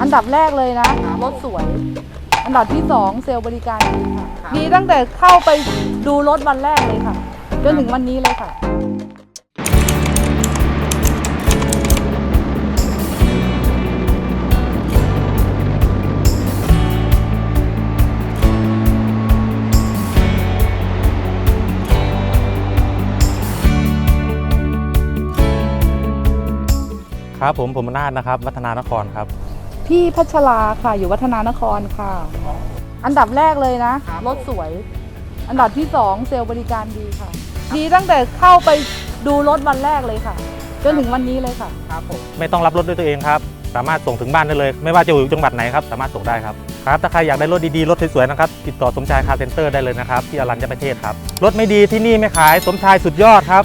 อันดับแรกเลยนะรถสวย อันดับที่สองเซลล์บริการดีค่ะดีตั้งแต่เข้าไปดูรถวันแรกเลยค่ะจนถึงวันนี้เลยค่ะครับผมผมนาฏนะครับวัฒนานครครับ พี่พัชราค่ะ อยู่วัฒนานครค่ะ อันดับแรกเลยนะ รถสวย อันดับที่สองเซลล์บริการดีค่ะ ดีตั้งแต่เข้าไปดูรถวันแรกเลยค่ะ จนถึงวันนี้เลยค่ะไม่ต้องรับรถด้วยตัวเองครับ สามารถส่งถึงบ้านได้เลย ไม่ว่าจะอยู่จังหวัดไหนครับ สามารถส่งได้ครับครับ ถ้าใครอยากได้รถดีๆ รถสวยๆนะครับ ติดต่อสมชายคาร์เซ็นเตอร์ได้เลยนะครับ ที่อรัญญประเทศครับ รถไม่ดีที่นี่ไม่ขายสมชายสุดยอดครับ